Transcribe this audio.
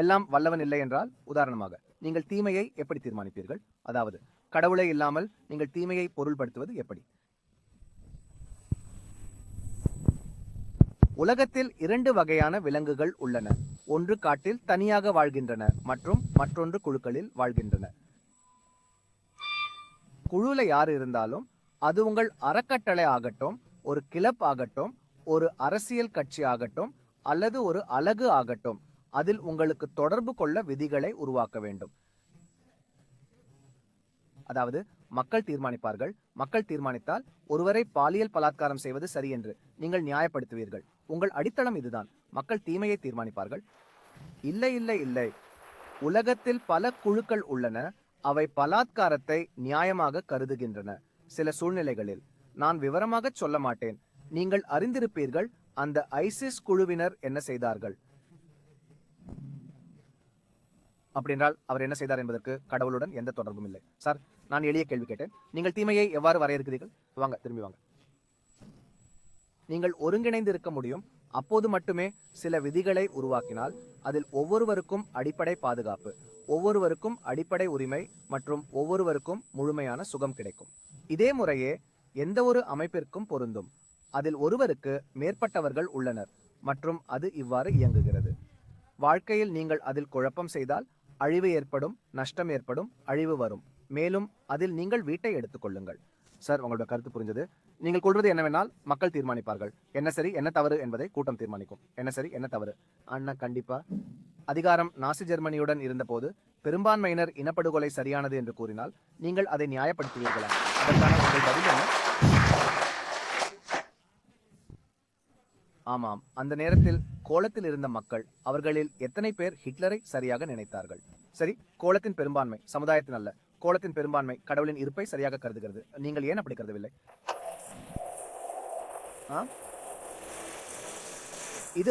எல்லாம் வல்லவன் இல்லை என்றால் உதாரணமாக நீங்கள் தீமையை எப்படி தீர்மானிப்பீர்கள்? அதாவது கடவுளே இல்லாமல் நீங்கள் தீமையை பொருள்படுத்துவது எப்படி? உலகத்தில் இரண்டு வகையான விலங்குகள் உள்ளன. ஒன்று காட்டில் தனியாக வாழ்கின்றன மற்றும் மற்றொன்று குழுக்களில் வாழ்கின்றன. குழுல யார் இருந்தாலும் அது உங்கள் அறக்கட்டளை ஆகட்டும் ஒரு கிளப் ஆகட்டும் ஒரு அரசியல் கட்சி ஆகட்டும் அல்லது ஒரு அலகு ஆகட்டும். அதில் உங்களுக்கு தொடர்பு கொள்ள விதிகளை உருவாக்க வேண்டும். அதாவது மக்கள் தீர்மானிப்பார்கள். மக்கள் தீர்மானித்தால் ஒருவரை பாலியல் பலாத்காரம் செய்வது சரி என்று நீங்கள் நியாயப்படுத்துவீர்கள். உங்கள் அடித்தளம் இதுதான். மக்கள் தீமையை தீர்மானிப்பார்கள். இல்லை இல்லை இல்லை. உலகத்தில் பல குழுக்கள் உள்ளன. அவை பலாத்காரத்தை நியாயமாக கருதுகின்றன. சில சூழ்நிலைகளில். நான் விவரமாக சொல்ல மாட்டேன். நீங்கள் அறிந்திருப்பீர்கள் அந்த ஐசிஸ் குழுவினர் என்ன செய்தார்கள்? அப்படின்றால் அவர் என்ன செய்தார் என்பதற்கு கடவுளுடன் எந்த தொடர்பும் இல்லை. சார் நான் எளிய கேள்வி கேட்டேன். நீங்கள் தீமையை எவ்வாறு வரையறுக்கிறீர்கள்? வாங்க திரும்பி வாங்க. நீங்கள் ஒருங்கிணைந்து இருக்க முடியும். அப்போது மட்டுமே சில விதிகளை உருவாக்கினால் அதில் ஒவ்வொருவருக்கும் அடிப்படை பாதுகாப்பு ஒவ்வொருவருக்கும் அடிப்படை உரிமை மற்றும் ஒவ்வொருவருக்கும் முழுமையான சுகம் கிடைக்கும். இதே முறையே எந்த ஒரு அமைப்பிற்கும் பொருந்தும். அதில் ஒருவருக்கு மேற்பட்டவர்கள் உள்ளனர் மற்றும் அது இவ்வாறு இயங்குகிறது. வாழ்க்கையில் நீங்கள் அதில் குழப்பம் செய்தால் அழிவு ஏற்படும் நஷ்டம் ஏற்படும் அழிவு வரும். மேலும் அதில் நீங்கள் வீட்டை எடுத்துக்கொள்ளுங்கள் சார் உங்களோட கருத்து புரிஞ்சது. நீங்கள் கொள்வது என்னவென்றால் மக்கள் தீர்மானிப்பார்கள். என்ன சரி என்ன தவறு என்பதை கூட்டம் தீர்மானிக்கும். என்ன சரி என்ன தவறு? அண்ணா கண்டிப்பா. அதிகாரம் நாசி ஜெர்மனியுடன் இருந்தபோது பெரும்பான்மையினர் இனப்படுகொலை சரியானது என்று கூறினால் நீங்கள் அதை நியாயப்படுத்துவீர்களா? அதற்கான உங்கள் பதில் என்ன ஆமாம். அந்த நேரத்தில் கோலத்தில் இருந்த மக்கள் அவர்களில் எத்தனை பேர் ஹிட்லரை சரியாக நினைத்தார்கள்? சரி கோலத்தின் பெரும்பான்மை சமுதாயத்தின் அல்ல. கோலத்தின் பெரும்பான்மை கடவுளின் இருப்பை சரியாக கருதுகிறது. நீங்கள் ஏன் அப்படி கருதவில்லை? ஆ?